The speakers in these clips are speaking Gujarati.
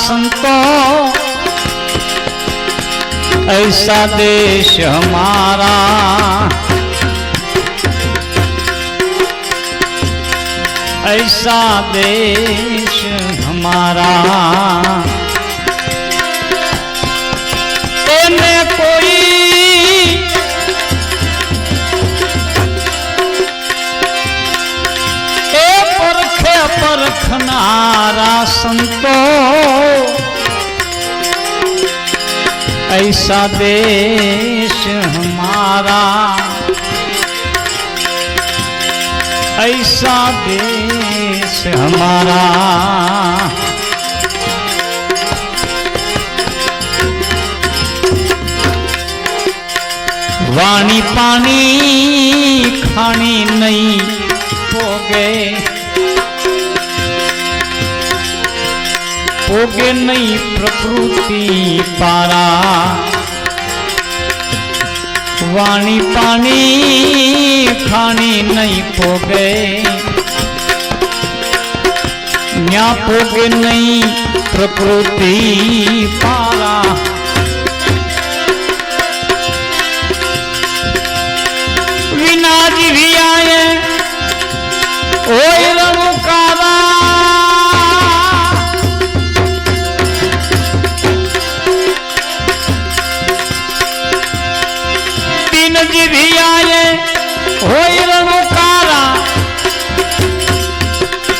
संतो ऐसा देश हमारा ऐसा देश हमारा ऐसा देश हमारा ऐसा देश हमारा वाणी पानी खानी नहीं हो गए પોગે નહીં પ્રકૃતિ પારા વાણી પાણી ખાણી નહીં પોગે ન્યા પોગે નહીં પ્રકૃતિ પારા વિના જીવ્યાએ बिन जिभियाए होई रनुकारा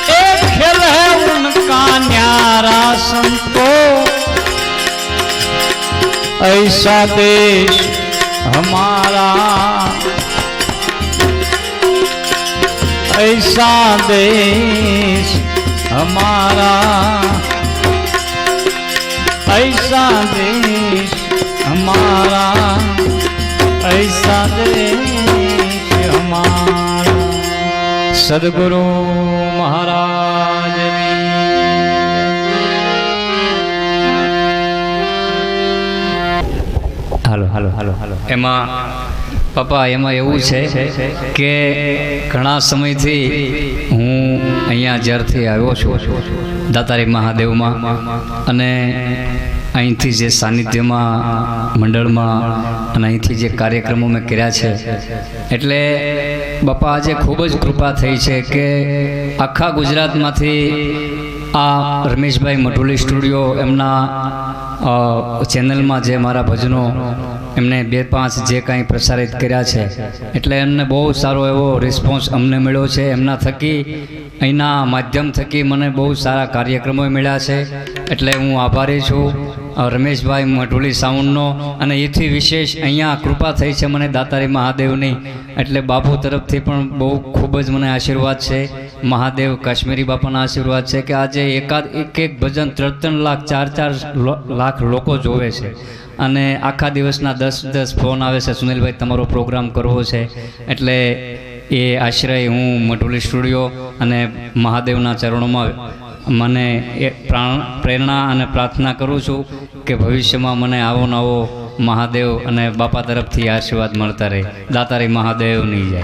एक खेल है उनका न्यारा संतो। ऐसा देश हमारा। ऐसा देश हमारा। ऐसा देश हमारा। ऐसा देश हमारा सदगुरु महाराज હાલો હાલો હાલો હાલો એમાં પપ્પા એમાં એવું છે કે ઘણા સમયથી હું અહીંયા જ્યારથી આવ્યો છું દાતારી મહાદેવમાં અને અહીંથી જે સાનિધ્યમાં, મંડળમાં અને અહીંથી જે કાર્યક્રમો મેં કર્યા છે, એટલે બાપા આજે ખૂબ જ કૃપા થઈ છે કે આખા ગુજરાતમાંથી આ રમેશભાઈ મટોલી સ્ટુડિયો એમના ચેનલમાં જે મારા ભજનો એમને બે પાંચ જે કાંઈ પ્રસારિત કર્યા છે, એટલે એમને બહુ સારો એવો રિસ્પોન્સ અમને મળ્યો છે. એમના થકી, અહીંના માધ્યમ થકી મને બહુ સારા કાર્યક્રમો મળ્યા છે, એટલે હું આભારી છું. રમેશભાઈ મઢુલી સાઉન્ડનો અને એથી વિશેષ અહીંયા કૃપા થઈ છે મને દાતારી મહાદેવની. એટલે બાપુ તરફથી પણ બહુ ખૂબ જ મને આશીર્વાદ છે. મહાદેવ કાશ્મીરી બાપાના આશીર્વાદ છે કે આજે એકાદ એક એક ભજન ત્રણ ત્રણ લાખ, ચાર ચાર લાખ લોકો જોવે છે. અને આખા દિવસના દસ દસ ફોન આવે છે, સુનિલભાઈ તમારો પ્રોગ્રામ કરવો છે. એટલે એ આશ્રય હું મઢુલી સ્ટુડિયો અને મહાદેવના ચરણોમાં મને એ પ્રાણ, પ્રેરણા અને પ્રાર્થના કરું છું. કે ભવિષ્યમાં મને આવો નવો મહાદેવ અને બાપા તરફથી આશીર્વાદ મળતા રહે. દાતારી મહાદેવની જાય.